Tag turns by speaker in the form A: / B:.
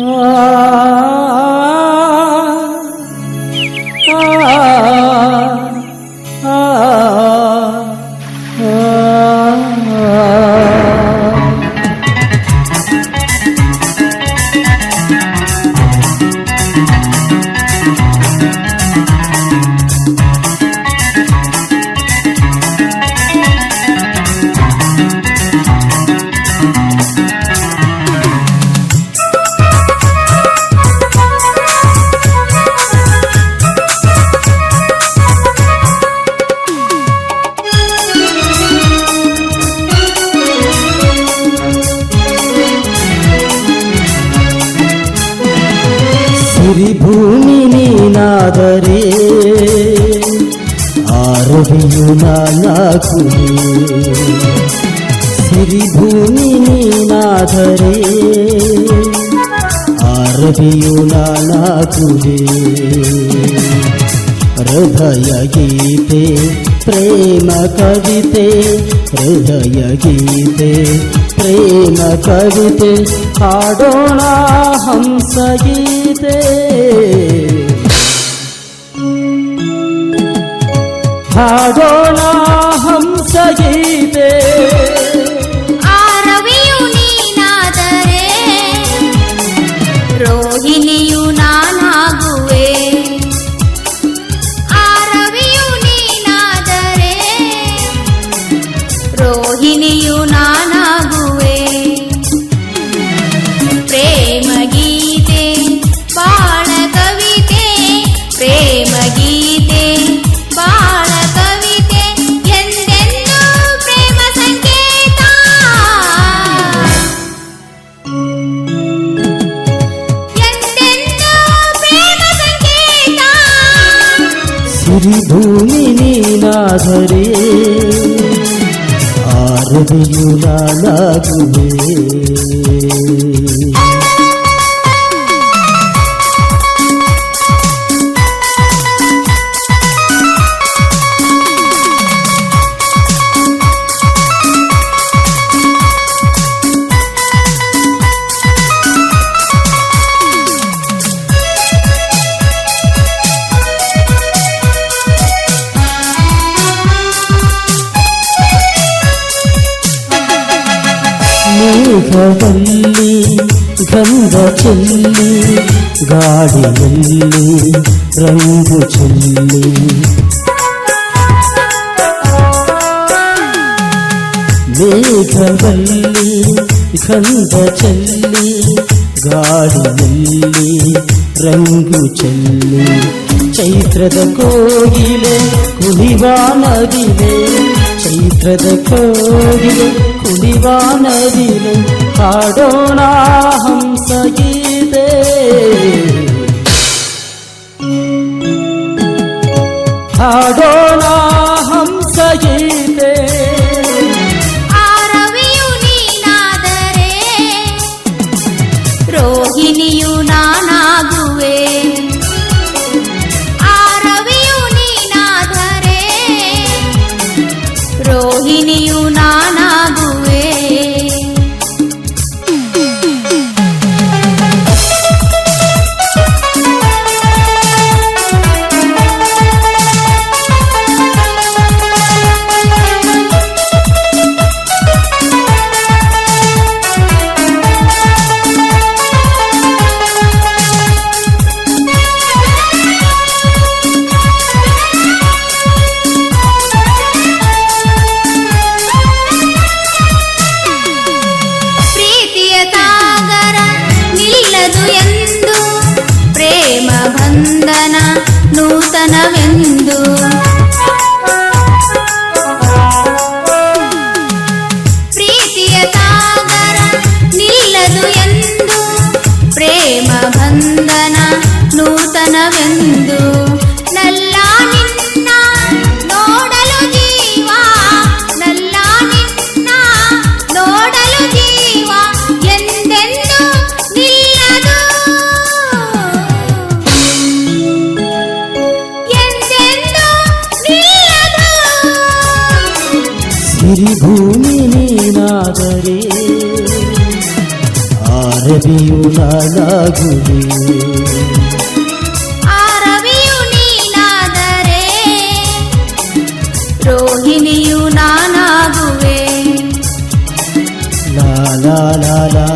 A: 啊。ನೀನಾದರೆ ಆರವಿಯು ನಾನಾಕು ಸಿರಿ ಭೂಮಿ ನೀನಾದರೆ ಆರವಿಯು ನಾನಾಕುವೆ ಹೃದಯ ಗೀತೆ ಪ್ರೇಮ ಕವಿತೆ ಹೃದಯ ಗೀತೆ ಪ್ರೇಮ ಕವಿತೆ ಹಾಡೋಣ ಹಂಸ
B: হারো না
A: ధరి భూమిని నాధరే ఆరవియు నాగువే ಮೇಘದಲ್ಲಿ ಗಂಧ ಚೆಲ್ಲಿ ಗಾಳಿಯಲ್ಲಿ ರಂಗು ಚೆಲ್ಲಿ ಮೇಘದಲ್ಲಿ ಗಂಧ ಚೆಲ್ಲಿ ಗಾಳಿಯಲ್ಲಿ ರಂಗು ಚೆಲ್ಲಿ ಚೈತ್ರದ ಕೋಗಿಲೆ ಕುಣಿವಾ ನದಿಲೆ ಚೈತ್ರದ ಕೋಗಿಲೆ ಕುಣಿವಾ ನದಿಲೆ ಹಾಡೋಣ ಹಂಸ ಗೀತೆ ಹಾಡೋಣ ಹಂಸ ಗೀತೆ
B: ಆರವಿಯು ನೀನಾದರೆ ರೋಹಿಣಿಯು ನಾನಾಗುವೆ ರೋಹಿಣಿಯು ನೂತನವೆಂದು ಪ್ರೀತಿಯ ಸಾಗರ ನಿಲ್ಲದು ಎಂದು ಪ್ರೇಮ ಬಂಧನ ನೂತನವೆಂದು సిరిభూమిని నాదరే ఆరబియు నాగులే రోహిణియు
A: నానాగువే. లా లా లా లా.